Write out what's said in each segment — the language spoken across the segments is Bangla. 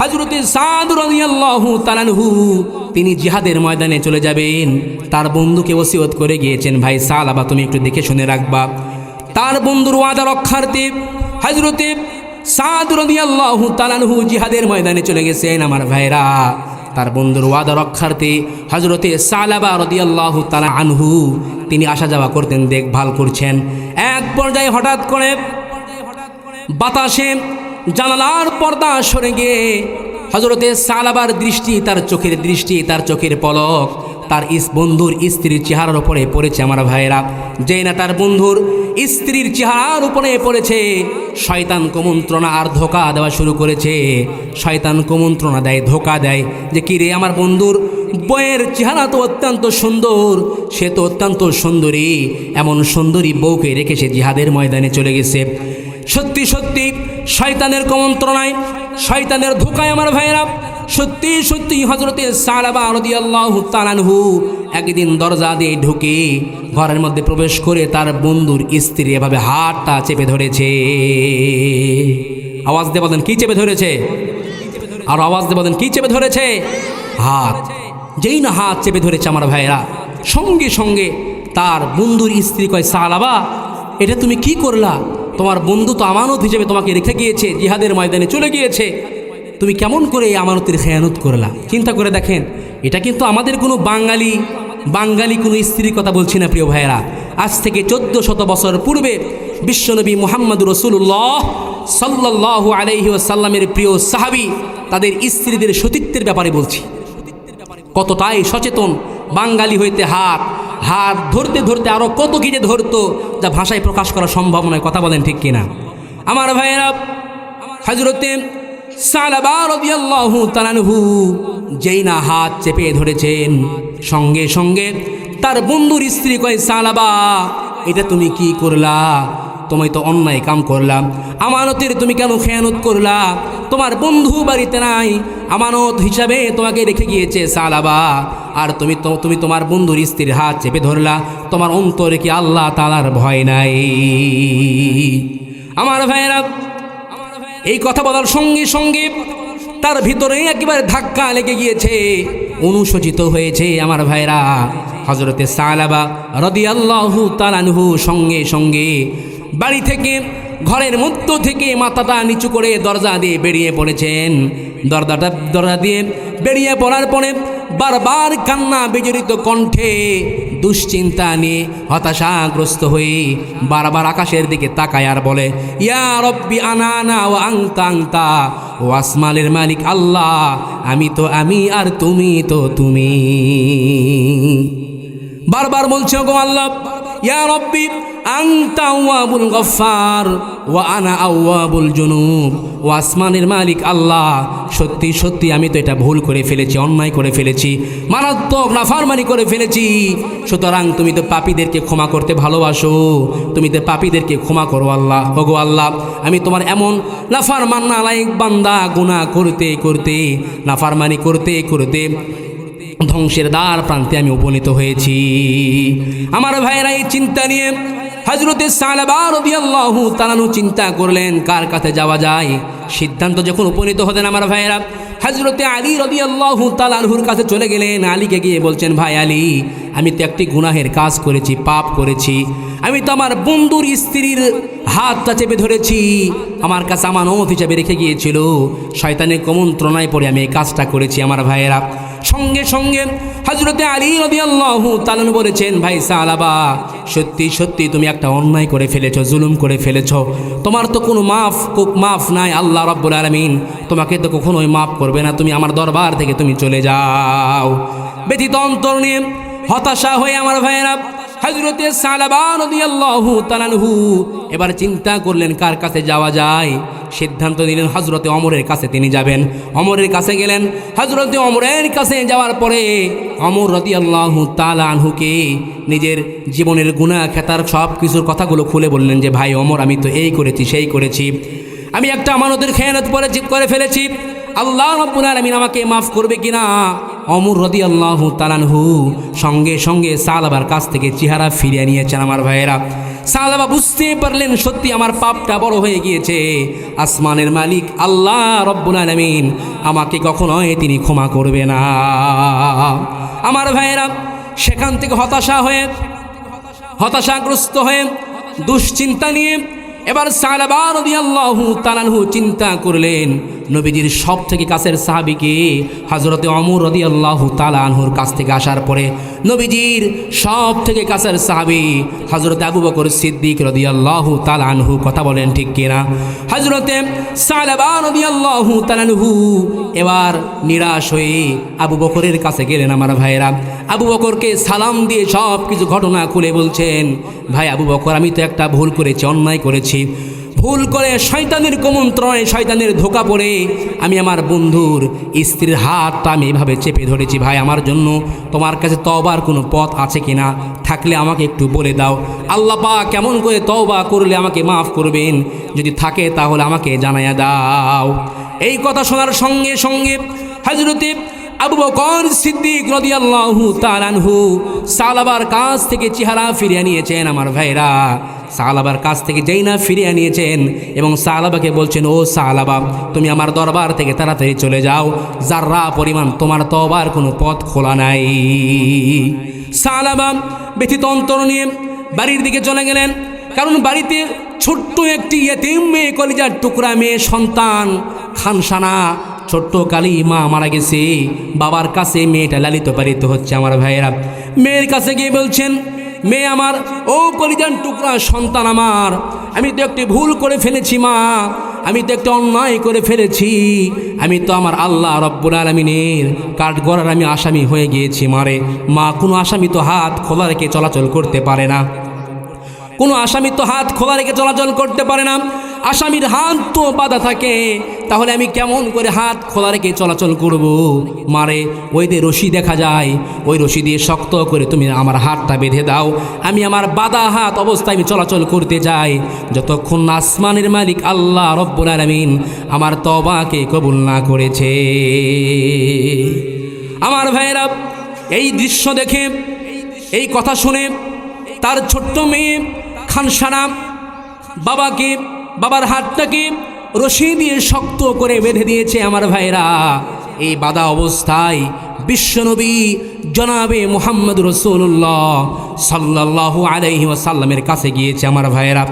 হজরতে তালানহু তিনি জিহাদের ময়দানে চলে যাবেন। তার বন্ধুকে ওসিয়ত করে গিয়েছেন, ভাই সালাবা, তুমি একটু দেখে শুনে রাখবা। তার বন্ধুর ওয়াদা রক্ষার্থে হজরতে সাদুরাহু তালানহু জিহাদের ময়দানে চলে গেছেন, আমার ভাইরা তার বন্ধুর ওয়াদা রক্ষার্থে হজরতে সালাবা রদিয়াল্লাহু তালা আনহু, তিনি আসা যাওয়া করতেন, দেখভাল করছেন। এক পর্যায়ে হঠাৎ করে বাতাসে জানালার পর্দা সরে গিয়ে হজরতে সালাবার দৃষ্টি, তার চোখের দৃষ্টি, তার চোখের পলক, তার ইস, বন্ধুর স্ত্রীর চেহারার উপরে পড়েছে আমার ভাইয়েরা। যেই না তার বন্ধুর স্ত্রীর চেহারার উপরে পড়েছে, শয়তান কুমন্ত্রণা আর ধোকা দেওয়া শুরু করেছে। শয়তান কুমন্ত্রণা দেয়, ধোকা দেয় যে কি রে আমার বন্ধুর বইয়ের চেহারা তো অত্যন্ত সুন্দর, সে তো অত্যন্ত সুন্দরী, এমন সুন্দরী বউকে রেখে সে জিহাদের ময়দানে চলে গেছে। সত্যি সত্যি শয়তানের কমন্ত্রণায়, শয়তানের ধোকায় আমার ভাইয়েরা, সত্যি সত্যি হজরতে সালাবা রদি আল্লাহ তালানহু একদিন দরজা দিয়ে ঢুকে ঘরের মধ্যে প্রবেশ করে তার বন্ধুর স্ত্রী এভাবে হাতটা চেপে ধরেছে। আওয়াজ দিয়ে বলেন, কি চেপে ধরেছে? আর আওয়াজ দিয়ে বলেন, কি চেপে ধরেছে? হাত, যেই না হাত চেপে ধরেছে আমার ভাইয়েরা, সঙ্গে সঙ্গে তার বন্ধুর স্ত্রী কয় সালাবা এটা তুমি কি করলা? তোমার বন্ধু তো আমানত হিসেবে তোমাকে রেখে গিয়েছে, জিহাদের ময়দানে চলে গিয়েছে। তুমি কেমন করে এই আমানতের খেয়ানত করলা? চিন্তা করে দেখেন, এটা কিন্তু আমাদের কোনো বাঙালি বাঙালি কোনো স্ত্রীর কথা বলছি না, প্রিয় ভাইয়েরা। আজ থেকে চোদ্দ শত বছর পূর্বে বিশ্বনবী মোহাম্মদ রসুল্লাহ সাল্লাহ আলহি সাল্লামের প্রিয় সাহাবি তাদের স্ত্রীদের সতীত্বের ব্যাপারে বলছি। কতটাই সচেতন বাঙালি হইতে হাত হাত ধরতে ধরতে আরও কত কি যে ধরতো, যা ভাষায় প্রকাশ করা সম্ভব নয়, কথা বলেন ঠিক কিনা? আমার ভাইয়েরা হাজরতে যেই না হাত চেপে ধরেছেন, সঙ্গে সঙ্গে তার বন্ধুর স্ত্রী কয় সালাবা এটা তুমি কি করলা? তুমি তো অন্যায় কাম করলাম আমানতের তুমি কেন খেয়ানত করলা? তোমার বন্ধু বাড়িতে নাই। আমানত হিসাবে তোমাকে রেখে গিয়েছে সালাবা। আর তুমি তো, তুমি তোমার বন্ধুর স্ত্রীর হাত চেপে ধরলা। তোমার অন্তরে কি আল্লাহ তালার ভয় নাই? আমার ভাইয়েরা, এই কথা বলার সঙ্গে সঙ্গে তার ভিতরে একেবারে ধাক্কা লেগে গিয়েছে। অনুশোচিত হয়েছে আমার ভাইরা হজরতে সালাবা রদি আল্লাহ তালানহু সঙ্গে সঙ্গে বাড়ি থেকে, ঘরের মধ্য থেকে মাথাটা নিচু করে দরজা দিয়ে বেরিয়ে পড়েছেন। দরজাটা, দরজা দিয়ে বেরিয়ে পড়ার পরে বারবার কান্না বিজড়িত কণ্ঠে দুশ্চিন্তা নিয়ে হতাশাগ্রস্ত হয়ে বারবার আকাশের দিকে তাকায় আর বলে, ইয়া রব্বি আনানা ও আংতা আংতা ও আসমালের মালিক আল্লাহ, আমি তো, আমি আর তুমি তো তুমি। বারবার বলছে গো আল্লাহ, ইয়া রব্বি আংতা আউয়াবুল গফার ওয়া আনা আউয়াবুল জুনুব। ও আসমানের মালিক আল্লাহ, সত্যি সত্যি আমি তো এটা ভুল করে ফেলেছি, অন্যায় করে ফেলেছি, মারাত্মক নাফারমানি করে ফেলেছি। সুতরাং তুমি তো পাপীদেরকে ক্ষমা করতে ভালোবাসো, তুমি তো পাপীদেরকে ক্ষমা করো আল্লাহ। ওগো আল্লাহ, আমি তোমার এমন নাফার মান্না লাইক বান্দা, গুনাহ করতে করতে, নাফারমানি করতে করতে ধ্বংসের দ্বার প্রান্তে আমি উপনীত হয়েছি। আমার ভাইরা এই চিন্তা নিয়ে হজরতে সালাবারদিয়াল্লাহু তালানু চিন্তা করলেন, কার কাছে যাওয়া যায়? সিদ্ধান্ত যখন উপনীত হতেন আমার ভাইয়েরা হজরতে আলী রবি আল্লাহ তালানহুর কাছে চলে গেলেন। আলীকে গিয়ে বলছেন, ভাই আলী, আমি তো একটি গুনাহের কাজ করেছি, পাপ করেছি। আমি তো আমার বন্ধুর স্ত্রীর হাতটা চেপে ধরেছি। আমার কাছে আমার আমানত হিসাবে রেখে গিয়েছিল। শয়তানের কমন্ত্রণায় পড়ে আমি এই কাজটা করেছি আমার ভাইয়েরা। সঙ্গে সঙ্গে হজরতে আলী রবি আল্লাহ তালন বলেছেন, ভাই সালাবা, সত্যি সত্যি তুমি একটা অন্যায় করে ফেলেছ, জুলুম করে ফেলেছ। তোমার তো কোনো মাফ মাফ নাই, আল্লাহ রব্বুল আলমিন তোমাকে তো কখনোই মাফ করবে না। তুমি আমার দরবার থেকে তুমি চলে যাও। ব্যতীত অন্তর নিয়ে হতাশা হয়ে আমার ভাইয়েরা হজরতে তালানহু এবার চিন্তা করলেন, কার কাছে যাওয়া যায়? সিদ্ধান্ত নিলেন হজরতে অমরের কাছে তিনি যাবেন। অমরের কাছে গেলেন। হজরতে অমরের কাছে যাওয়ার পরে অমর রতি আল্লাহ তালানহুকে নিজের জীবনের গুণা খেতার সব কিছুর কথাগুলো খুলে বললেন যে, ভাই অমর, আমি তো এই করেছি, সেই করেছি। আমি একটা আমানতের খেয়ানত পরে করে ফেলেছি। আল্লাহ রব্বুল আলমিন আমাকে মাফ করবে কিনা? অমর রদি আল্লাহ তালানহু সঙ্গে সঙ্গে সালাবার কাছ থেকে চেহারা ফিরিয়ে নিয়েছেন আমার ভাইয়েরা। সালাবা বুঝতে পারলেন সত্যি আমার পাপটা বড় হয়ে গিয়েছে। আসমানের মালিক আল্লাহ রব্বুল আলামিন আমাকে কখনোই তিনি ক্ষমা করবে না। আমার ভাইয়েরা, সেখান থেকে হতাশা হয়ে, হতাশাগ্রস্ত হয়ে, দুশ্চিন্তা নিয়ে এবার সালাবার আল্লাহু তালানহু চিন্তা করলেন নবীজির সব থেকে কাছের সাহাবিকে হজরতে অমর রদি আল্লাহ তালানহুর কাছ থেকে আসার পরে নবীজির সব থেকে কাছের সাহাবি হজরতে আবু বকর সিদ্দিক রদি আল্লাহ তালানহু কথা বলেন ঠিক কিনা? হজরতে তালানহু এবার নিরাশ হয়ে আবু বকরের কাছে গেলেন, আমার ভাইয়েরা, আবু বকরকে সালাম দিয়ে সব কিছু ঘটনা খুলে বলছেন, ভাই আবু বকর, আমি তো একটা ভুল করেছি, অন্যায় করেছি। ভুল করে শয়তানের কুমন্ত্রণে শয়তানের ধোকা পড়ে আমি আমার বন্ধুর স্ত্রীর হাতটা আমি এভাবে চেপে ধরেছি, ভাই, আমার জন্য তোমার কাছে তবার কোনো পথ আছে কিনা? থাকলে আমাকে একটু বলে দাও। আল্লাহ পা কেমন করে তওবা করলে আমাকে মাফ করবেন, যদি থাকে তাহলে আমাকে জানাইয়া দাও। এই কথা শোনার সঙ্গে সঙ্গে হজরতে আবু বকর সিদ্দিক রাদিয়াল্লাহু তাআলাহু সালাবার কাছ থেকে চেহারা ফিরিয়ে নিয়েছেন আমার ভাইরা। সালাবার কাছ থেকে যেই না ফিরিয়ে নিয়েছেন এবং সালাবাকে বলছেন, ও সালাবা, তুমি আমার দরবার থেকে তাড়াতাড়ি চলে যাও। যার্রা পরিমাণ তোমার তবার কোনো পথ খোলা নাই। সালাবা ব্যথিত অন্তর নিয়ে বাড়ির দিকে চলে গেলেন। কারণ বাড়িতে ছোট্ট একটি এতিম মেয়ে, কলিজার টুকরা মেয়ে, সন্তান, খানসানা, ছোট্ট কালী মা মারা গেছে। বাবার কাছে মেয়েটা লালিত পালিত হচ্ছে আমার ভাইয়েরা। মেয়ের কাছে গিয়ে বলছেন মেয়ে আমার, ও কলিজান টুকরা সন্তান আমার। আমি তো একটি ভুল করে ফেলেছি, মা। আমি তো একটা অন্যায় করে ফেলেছি। আমি তো আমার আল্লাহ রব্বুল আলমিনের কাঠ গড়ার আমি আসামি হয়ে গিয়েছি মারে মা, কোনো আসামি তো হাত খোলা রেখে চলাচল করতে পারে না। কোনো আসামি তো হাত খোলা রেখে চলাচল করতে পারে না। আসামির হাত তো বাধা থাকে, তাহলে আমি কেমন করে হাত খোলা রেখে চলাচল করব? মারে, ওই দিয়ে রশি দেখা যায়, ওই রশি দিয়ে শক্ত করে তুমি আমার হাতটা বেঁধে দাও। আমি আমার বাধা হাত অবস্থায় আমি চলাচল করতে যাই যতক্ষণ আসমানের মালিক আল্লাহ রব্বুল আলমিন আমার তবাকে কবুল না করেছে। আমার ভাইয়েরা, এই দৃশ্য দেখে, এই কথা শুনে তার ছোট্ট মেয়ে খানসানা বাবাকে বাবার হাতটাকে রশি দিয়ে শক্ত করে বেঁধে দিয়েছে আমার ভাইরা। এই বাধা অবস্থায় বিশ্বনবী জনাবে মোহাম্মদ রসুল্লাহ সাল্লাহ আলাইহি ওয়াসাল্লামের কাছে গিয়েছে আমার ভাইয়েরা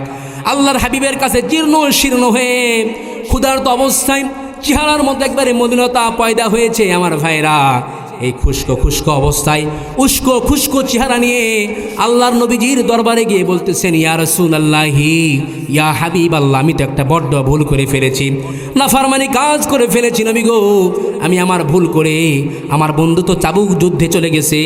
আল্লাহর হাবিবের কাছে জীর্ণ শীর্ণ হয়ে ক্ষুধার্ত অবস্থায় চেহারার মধ্যে একবারে মলিনতা পয়দা হয়েছে আমার ভাইরা। এই খুশকো খুশকো অবস্থায়, উস্কো খুশকো চেহারা নিয়ে আল্লাহর নবীজির দরবারে গিয়ে বলতেছেন, ইয়া রসুল আল্লাহি ইয়া হাবিব আল্লাহ আমি তো একটা বড্ড ভুল করে ফেলেছি। নাফারমানি কাজ করে ফেলেছি নবী গো। আমি আমার ভুল করে, আমার বন্ধু তো চাবুক যুদ্ধে চলে গেছে।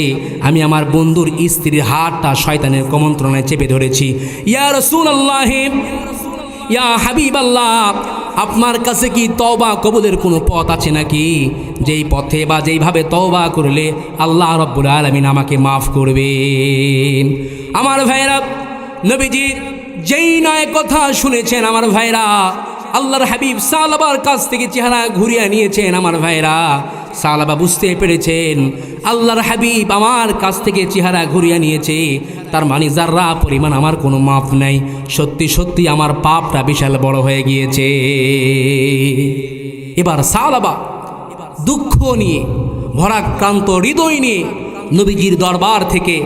আমি আমার বন্ধুর স্ত্রীর হাতটা শয়তানের কমন্ত্রণায় চেপে ধরেছি। ইয়া রসুল আল্লাহে ইয়া হাবিব আল্লাহ আপনার কাছে কি তওবা কবুলের কোনো পথ আছে নাকি? যেই পথে বা যেইভাবে তওবা করলে আল্লাহ রব্বুল আলমিন আমাকে মাফ করবেন। আমার ভাইরা, নবীজি যেই নয় কথা শুনেছেন আমার ভাইরা, আল্লাহর হাবিব সালাবার কাছ থেকে চেহারা ঘুরিয়ে নিয়েছেন আমার ভাইরা। সালাবা বুঝতে পেরেছেন আল্লাহর হাবিব আমার কাছ থেকে চেহারা ঘুরিয়ে নিয়েছে। তার মানে যার্রা পরিমাণ আমার কোনো মাপ নাই, সত্যি সত্যি আমার পাপটা বিশাল বড় হয়ে গিয়েছে। এবার সালাবা, দুঃখ নিয়ে, ভরাক্রান্ত হৃদয় নিয়ে নবীজির দরবার থেকে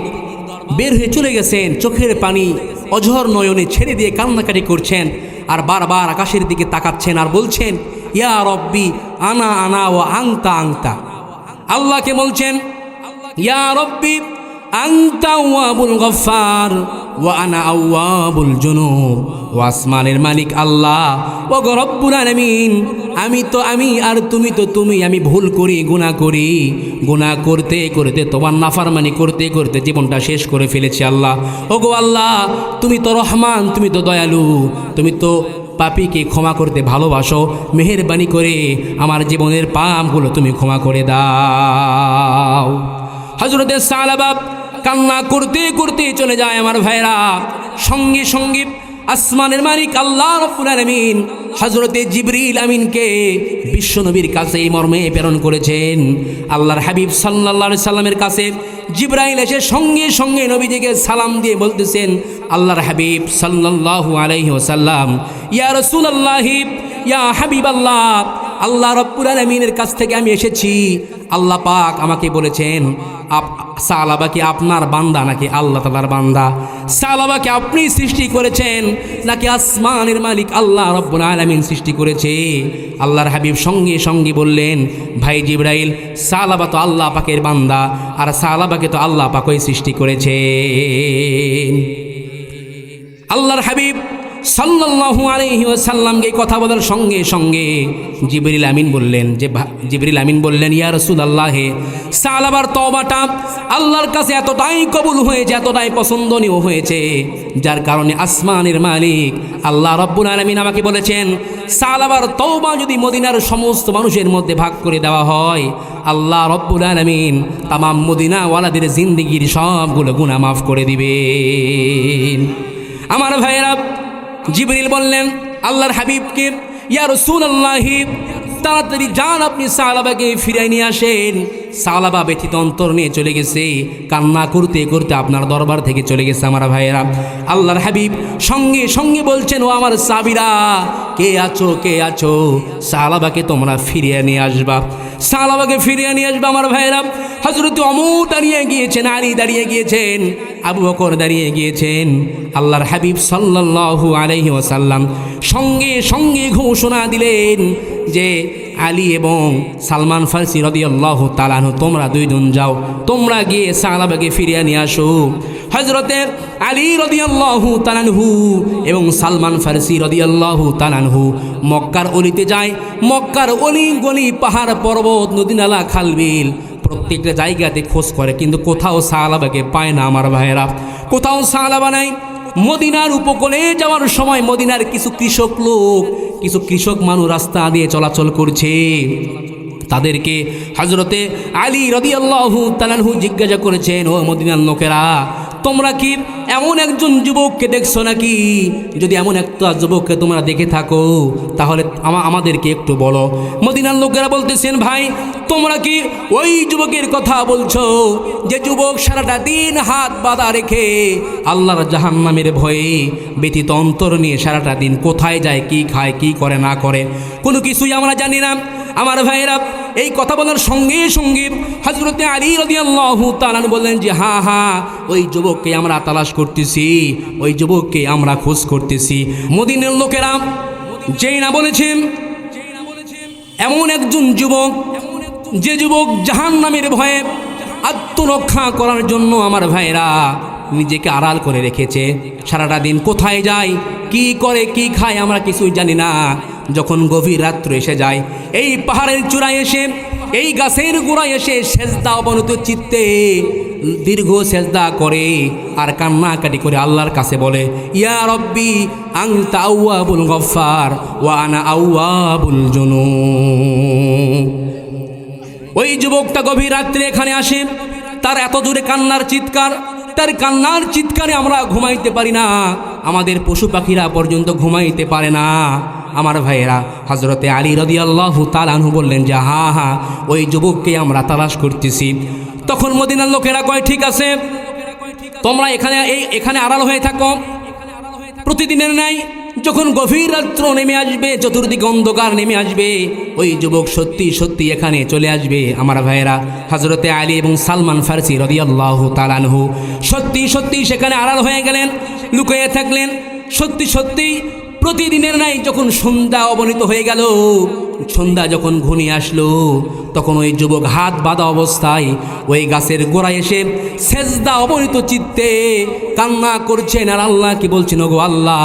বের হয়ে চলে গেছেন। চোখের পানি অঝর নয়নে ছেড়ে দিয়ে কান্নাকাটি করছেন আর বারবার আকাশের দিকে তাকাচ্ছেন আর বলছেন, ইয়া রব্বি, আনা আনা ও আংতা আংতা। আল্লাহকে বলছেন, ইয়া রব্বি গফার ওয়া আনা আউয়াবুল জুনুব ও আসমানের মালিক আল্লাহ ও গরব্বুল আলামিন, আমি তো আমি আর তুমি তো তুমি, আমি ভুল করি, গুনাহ করি। গুনাহ করতে করতে, তোমার নাফারমানি করতে করতে জীবনটা শেষ করে ফেলেছি আল্লাহ। ও গো আল্লাহ, তুমি তো রহমান, তুমি তো দয়ালু, তুমি তো পাপিকে ক্ষমা করতে ভালোবাসো, মেহেরবানি করে আমার জীবনের পাপগুলো তুমি ক্ষমা করে দাও। হজরতের সালাবাব কান্না করতে করতে চলে যায় আমার ভাইরা। সঙ্গে সঙ্গে আসমানের মালিক আল্লাহ রব্বুল হযরতে জিবরিল আমিনকে বিশ্বনবীর কাছে এই মর্মে প্রেরণ করেছেন। আল্লাহর হাবিব আলাইহি সাল্লামের কাছে জিব্রাইল এসে সঙ্গে সঙ্গে নবীজিকে সালাম দিয়ে বলতেছেন, আল্লাহর হাবিব সাল্লাল্লাহু আলাইহি ওয়াসাল্লাম, ইয়া রসুল আল্লাহিব ইয়া হাবিব আল্লাহ আল্লাহ রব্বুল আলমিনের কাছ থেকে আমি এসেছি। আল্লাহ পাক আমাকে বলেছেন সালাবা কি আপনার বান্দা নাকি আল্লাহ তালার বান্দা? সালাবাকে আপনি সৃষ্টি করেছেন নাকি আসমানের মালিক আল্লাহ রব্বুল আলমিন সৃষ্টি করেছে? আল্লাহর হাবিব সঙ্গে সঙ্গে বললেন, ভাই জিব্রাইল, সালাবা তো আল্লাহ পাকের বান্দা, আর সালাবাকে তো আল্লাহ পাকই সৃষ্টি করেছে আল্লাহর হাবিব সাল্লাল্লাহু আলাইহি ওয়াসাল্লামকে কথা বলার সঙ্গে সঙ্গে জিবরিল আমিন বললেন যে জিবরিল আমিন বললেন, ইয়া রসুল আল্লাহে সালাবার তওবাটা আল্লাহর কাছে এতটাই কবুল হয়েছে, এতটাই পছন্দনীয় হয়েছে, যার কারণে আসমানের মালিক আল্লাহ রব্বুল আলামিন আমাকে বলেছেন, সালাবার তওবা যদি মদিনার সমস্ত মানুষের মধ্যে ভাগ করে দেওয়া হয়, আল্লাহ রব্বুল আলামিন তামাম মদিনা ওয়ালাদের জিন্দিগির সবগুলো গুনাহ মাফ করে দিবেন। আমার ভাইয়েরা জিবরিল বললেন আল্লাহর হাবিবকে ইয়া আল্লাহিব তাড়াতাড়ি যান আপনি সাহাবাকে ফিরাই নিয়ে আসেন। সালাবা ব্যথিত অন্তর নিয়ে চলে গেছে, কান্না করতে করতে আপনার দরবার থেকে চলে গেছে আমার ভাইয়েরা। আল্লাহর হাবিব সঙ্গে সঙ্গে বলছেন, ও আমার সাবিরা, কে আছো কে আছো? সালাবাকে তোমরা ফিরিয়ে নিয়ে আসবা। সালাবাকে ফিরিয়ে নিয়ে আসবা আমার ভাইয়েরা। হজরত অমর দাঁড়িয়ে গিয়েছেন, আলী দাঁড়িয়ে গিয়েছেন, আবু বকর দাঁড়িয়ে গিয়েছেন। আল্লাহর হাবিব সাল্লাল্লাহু আলাইহি ওয়াসাল্লাম সঙ্গে সঙ্গে ঘোষণা দিলেন যে আলী এবং সালমান ফার্সি রদিয়াল্লাহু তালানহু তোমরা দুইজন যাও, তোমরা গিয়ে সালাবাকে ফিরিয়ে নিয়ে আসো। হজরতের আলী রদিয়াল্লাহু তালানহু এবং সালমান ফার্সি রদিয়াল্লাহু তালানহু মক্কার অলিতে যায়। মক্কার অলি গলি, পাহাড়, পর্বত নদীনালা খালবিল প্রত্যেকটা জায়গাতে খোঁজ করে, কিন্তু কোথাও সালাবাকে পায় না আমার ভাইয়েরা। কোথাও সালাবা নাই। মদিনার উপকূলে যাওয়ার সময় মদিনার কিছু কৃষক লোক, কিছু কৃষক মানুষ রাস্তা দিয়ে চলাচল করছে। তাদেরকে হজরতে আলী রদিয়াল্লাহু তালানহু জিজ্ঞাসা করেছেন, ও মদিনার লোকেরা তোমরা কি এমন একজন যুবককে দেখছ নাকি? যদি এমন একটা যুবককে তোমরা দেখে থাকো, তাহলে আমাদেরকে একটু বলো। মদিনার লোকেরা বলতেছেন, ভাই, তোমরা কি ওই যুবকের কথা বলছো যে যুবক সারাটা দিন হাত বাঁধা রেখে আল্লাহর জাহান্নামের ভয়ে ব্যতীত অন্তর নিয়ে সারাটা দিন কোথায় যায়, কি খায়, কি করে, না করে? কোনো কিছুই আমরা জানি না। আমার ভাইয়েরা, এই কথা বলার সঙ্গে সঙ্গে হজরতে আলী রদিয়াল্লাহু তালান বললেন যে, হা হা, ওই যুবককে আমরা তালাশ করতেছি, ওই যুবককে আমরা খোঁজ করতেছি। মদিনের লোকেরা যেই না বলেছেন, এমন একজন যুবক, যে যুবক জাহান নামের ভয়ে আত্মরক্ষা করার জন্য আমার ভাইরা নিজেকে আড়াল করে রেখেছে। সারাটা দিন কোথায় যায়, কি করে, কি খায় আমরা কিছুই জানি না। যখন গভীর রাত্র এসে যায়, এই পাহাড়ের চূড়ায় এসে, এই গাছের গোড়ায় এসে সেজদা অবনত চিত্তে দীর্ঘ সেজদা করে আর কান্নাকাটি করে আল্লাহর কাছে বলে, ইয়া রব্বি আং তাওয়াবুল গফার ওয়া আনা আউয়াবুল জুনু ওই যুবকটা গভীর রাত্রে এখানে আসে, তার এত জোরে কান্নার চিৎকার, তার কান্নার চিৎকারে আমরা ঘুমাইতে পারি না, আমাদের পশু পাখিরা পর্যন্ত ঘুমাইতে পারে না। আমার ভাইয়েরা হজরতে আলী রদি আল্লাহ তালানহু বললেন যে, হা হা, ওই যুবককে আমরা তালাশ করতেছি। তখন মদিনার লোকেরা কয়, ঠিক আছে, তোমরা এখানে এই, এখানে আড়াল হয়ে থাকো। প্রতিদিনের ন্যায় যখন গভীর রাত্র নেমে আসবে, চতুর্দিকে অন্ধকার নেমে আসবে, ওই যুবক সত্যি সত্যি এখানে চলে আসবে। আমার ভাইয়েরা হজরতে আলী এবং সালমান ফার্সি রদিয়াল্লাহ তালানহু সত্যি সত্যি সেখানে আড়াল হয়ে গেলেন, লুকিয়ে থাকলেন। সত্যি সত্যি প্রতিদিনের নাই যখন সন্ধ্যা অবনীত হয়ে গেল সন্ধ্যা যখন ঘনিয়ে আসলো, তখন ওই যুবক হাত বাঁধা অবস্থায় ওই গাছের গোড়ায় এসে সেজদা অবহিত চিত্তে কান্না করছেন। আর আল্লাহ কি বলছেন, ওগো আল্লাহ,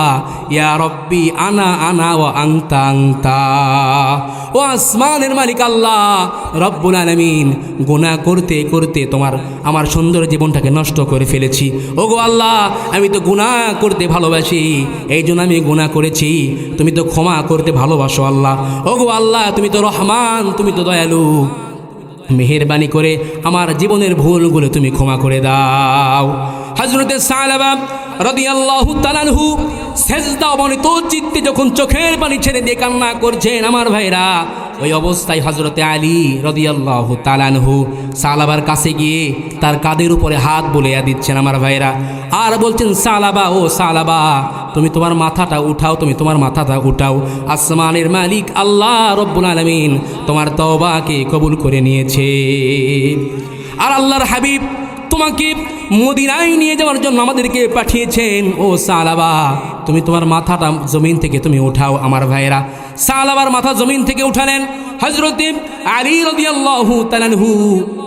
ইয়া রব্বি, আনা আনা ও আংতা আংতা ও আসমানের মালিক আল্লাহ, রব্বুল আলামিন গোনা করতে করতে তোমার, আমার সুন্দর জীবনটাকে নষ্ট করে ফেলেছি। ওগো আল্লাহ, আমি তো গুনাহ করতে ভালোবাসি এই জন্য আমি গুনাহ করেছি। তুমি তো ক্ষমা করতে ভালোবাসো আল্লাহ। ওগো আল্লাহ তুমি তো রহমান, তুমি তো দয়ালু। মেহেরবানি করে আমার জীবনের ভুলগুলো তুমি ক্ষমা করে দাও। হজরতে সালাবা রদিয়াল্লাহু তালানহু অবনীত চিত্তে যখন চোখের পানি ছেড়ে দিয়ে কান্না করছেন, আমার ভাইরা ওই অবস্থায় হজরতে আলী রদিয়াল্লাহ তালানহু সালাবার কাছে গিয়ে তার কাদের উপরে হাত বলিয়া দিচ্ছেন, আমার ভাইরা আর বলছেন, সালাবা, ও সালাবা, তুমি তোমার মাথাটা উঠাও, তুমি তোমার মাথাটা উঠাও। আসমানের মালিক আল্লাহ রব্বুল আলমিন তোমার তওবাকে কবুল করে নিয়েছে। আর আল্লাহর হাবিব তোমাকে মদিনায় নিয়ে যাওয়ার জন্য আমাদেরকে পাঠিয়েছেন, ও সালাবা তুমি তোমার মাথাটা জমিন থেকে তুমি উঠাও আমার ভাইয়েরা। সালাবার মাথা জমিন থেকে উঠালেন। হজরত আলী রদিয়াল্লাহু তালানহু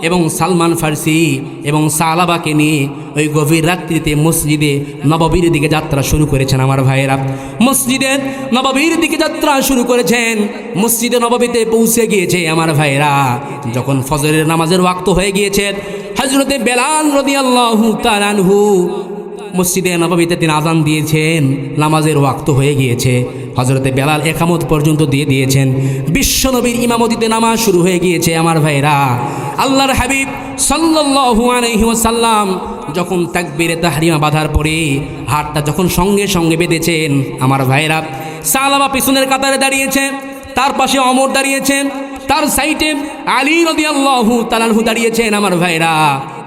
এবং সালমান ফার্সি এবং সালাবাকে নিয়ে ওই গভীর রাত্রিতে মসজিদে নববীর দিকে যাত্রা শুরু করেছেন আমার ভাইয়েরা। মসজিদে নববীর দিকে যাত্রা শুরু করেছেন। মসজিদে নববীতে পৌঁছে গিয়েছে আমার ভাইয়েরা। যখন ফজরের নামাজের ওয়াক্ত হয়ে গিয়েছে হজরতে বেলাল রদিয়াল্লাহু তালানহু মসজিদে নবমীতে তিনি আজান দিয়েছেন, নামাজের ওয়াক্ত হয়ে গিয়েছে। হজরতে বেলাল একামত পর্যন্ত দিয়ে দিয়েছেন। বিশ্বনবীর ইমামতিতে নামাজ শুরু হয়ে গিয়েছে, আমার ভাইরা। আল্লাহর হাবিব ওয়াসাল্লাম যখন তাকবীরে তাহরিমা বাঁধার পরে হাতটা যখন সঙ্গে সঙ্গে বেঁধেছেন, আমার ভাইরা সালাবা পিছনের কাতারে দাঁড়িয়েছে, তার পাশে অমর দাঁড়িয়েছেন, তার সাইটে আলী রদিয়াল্লাহু তালানহু দাঁড়িয়েছেন, আমার ভাইরা।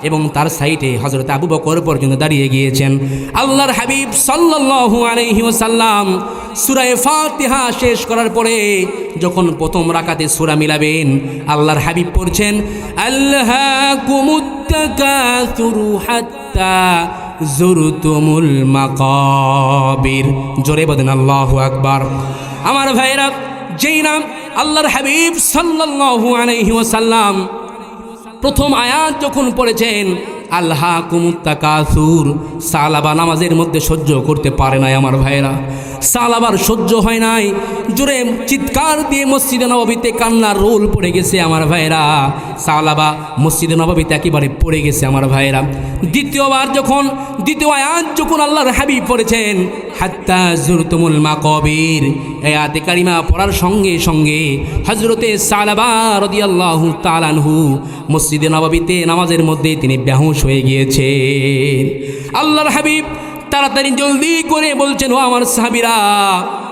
এবং তার সাইটে হজরত আবু বকর পর্যন্ত দাঁড়িয়ে গিয়েছেন। আল্লাহর হাবিব সাল্লাল্লাহু আলাইহি ওয়াসাল্লাম সূরা ফাতিহা শেষ করার পরে যখন প্রথম রাকাতে সুরা মিলাবেন, আল্লাহর হাবিব পড়ছেন মাকাবির। জোরে বলেন, আল্লাহু আকবার। আমার ভাইরা যেই নাম আল্লাহর হাবিব সাল্লাল্লাহু আলাইহি ওয়াসাল্লাম প্রথম আয়াত যখন পড়েছেন আল্লাহ কুমুত্তা কাসুর সালাবা নামাজের মধ্যে সহ্য করতে পারে নাই আমার ভাইরা সালাবার সহ্য হয় নাই। জোরে চিৎকার দিয়ে মসজিদে নবাবিতে কান্নার রোল পড়ে গেছে আমার ভাইরা সালাবা মসজিদে নবাবিতে একেবারে পড়ে গেছে আমার ভাইরা দ্বিতীয়বার যখন, দ্বিতীয় আয়াত যখন আল্লাহর হাবিব পড়েছেন, হাত্তা জুরতুমুল মা কবির আয়াতে কারিমা পড়ার সঙ্গে সঙ্গে হজরতে সালাবা রদিয়াল্লাহু তালানহু মসজিদে নবাবিতে নামাজের মধ্যে তিনি বেহুশ হয়ে গিয়েছে। আল্লাহর হাবিব তাড়াতাড়ি জলদি করে বলছেন, ও আমার সাহাবিরা,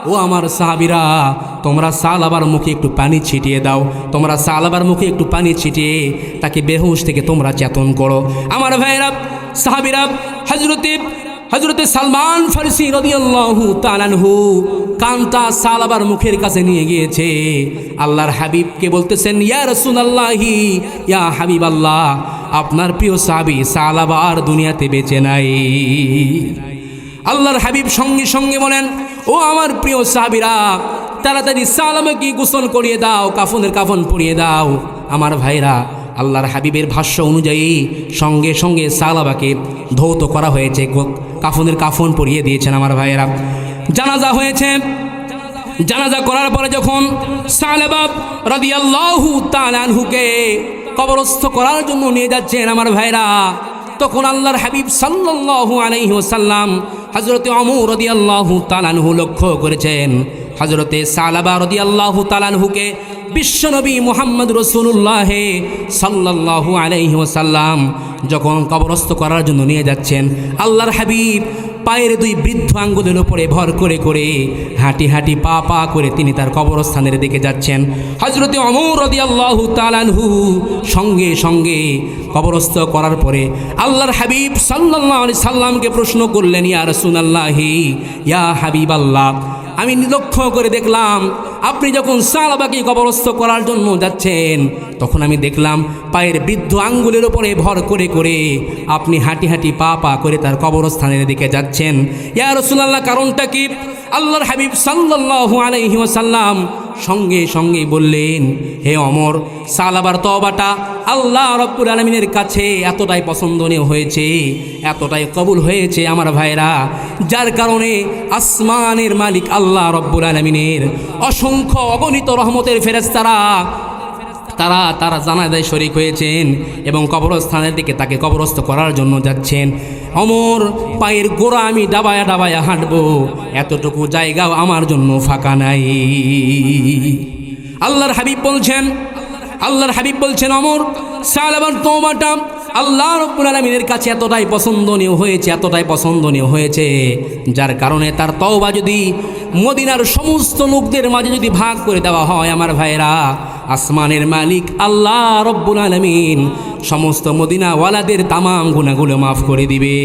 ও আমার সাহাবিরা, তোমরা সালাবার মুখে একটু পানি ছিটিয়ে দাও, তোমরা সালাবার মুখে একটু পানি ছিটিয়ে তাকে বেহুশ থেকে তোমরা চেতন করো। আমার ভাইরা সাহাবিরা হজরতে হজরতে সালমান ফারসি রদিয়াল্লাহু তালানহু কান্তা সালাবার মুখের কাছে নিয়ে গিয়েছে। আল্লাহর হাবিবকে বলতেছেন, ইয়া রসুলাল্লাহি, ইয়া হাবিব আল্লাহ আপনার প্রিয় সাহাবি সালাবার দুনিয়াতে বেঁচে নাই। আল্লাহর হাবিব সঙ্গে সঙ্গে বলেন, ও আমার প্রিয় সাহাবিরা, তাড়াতাড়ি সালামাকে গোসল করিয়ে দাও, কাফনের কাফন পরিয়ে দাও। আমার ভাইরা আল্লাহর হাবিবের ভাষ্য অনুযায়ী সঙ্গে সঙ্গে সালাবাকে ধৌত করা হয়েছে কাফনের কাফন পরিয়ে দিয়েছেন আমার ভাইয়েরা। জানাজা হয়েছে। জানাজা করার পরে যখন সালেবাব রাদিয়াল্লাহু তাআলাহুকে কবরস্থ করার জন্য নিয়ে যাচ্ছেন আমার ভাইরা তখন আল্লাহর হাবিব সাল্লাল্লাহু আলাইহি ওয়াসাল্লাম হযরতে ওমর রাদিয়াল্লাহু তাআলাহু লক্ষ্য করেছেন। হযরতে সালাবা রাদিয়াল্লাহু তাআলাহুকে বিশ্বনবী মুহাম্মদ রসুল্লাহ সাল্লাল্লাহু আলাইহি ওয়াসাল্লাম যখন কবরস্থ করার জন্য নিয়ে যাচ্ছেন, আল্লাহর হাবিব পায়ের দুই বৃদ্ধ আঙ্গুলের উপরে ভর করে করে হাঁটি হাঁটি পা পা করে তিনি তার কবরস্থানের দিকে যাচ্ছেন। হজরতে অমর রদি আল্লাহ তালানহু সঙ্গে সঙ্গে কবরস্থ করার পরে আল্লাহর হাবিব সাল্লাহ সাল্লামকে প্রশ্ন করলেন, ইয়া রসুনাল্লাহি ইয়া হাবিব আল্লাহ আমি লক্ষ্য করে দেখলাম, আপনি যখন সালাবাকে কবরস্থ করার জন্য যাচ্ছেন, তখন আমি দেখলাম পায়ের বৃদ্ধ আঙ্গুলের ওপরে ভর করে করে আপনি হাঁটি হাঁটি পা পা করে তার কবরস্থানের দিকে যাচ্ছেন। ইয়া রসুল্লাহ কারণটা কি? আল্লাহর হাবিব সাল্লাহ আলাইহি ওয়াসাল্লাম সঙ্গে সঙ্গে বললেন, হে অমর সালাবার তবাটা আল্লাহ রব্বুল আলমিনের কাছে এতটাই পছন্দনীয় হয়েছে, এতটাই কবুল হয়েছে আমার ভাইরা, যার কারণে আসমানের মালিক আল্লাহ রব্বুল আলমিনের অসংখ্য অগণিত রহমতের ফেরেস্তারা তারা তারা জানাজায় শরিক হয়েছেন এবং কবরস্থানের দিকে তাকে কবরস্থ করার জন্য যাচ্ছেন। অমর, পায়ের গোড়া আমি ডাবায়া ডাবায়া হাঁটবো। এতটুকু জায়গাও আমার জন্য ফাঁকা নাই। আল্লাহর হাবিব বলছেন, আল্লাহর হাবিব বলছেন, অমর, সালাবার তোমাটা আল্লাহ রব্বুল আলমিনের কাছে এতটাই পছন্দনীয় হয়েছে, এতটাই পছন্দনীয় হয়েছে। যার কারণে তার তওবা যদি মদিনার সমস্ত লোকদের মাঝে যদি ভাগ করে দেওয়া হয়, আমার ভাইরা আসমানের মালিক আল্লাহ রব্বুল আলমিন সমস্ত মদিনাওয়ালাদের তামাম গুণাগুলো মাফ করে দিবে।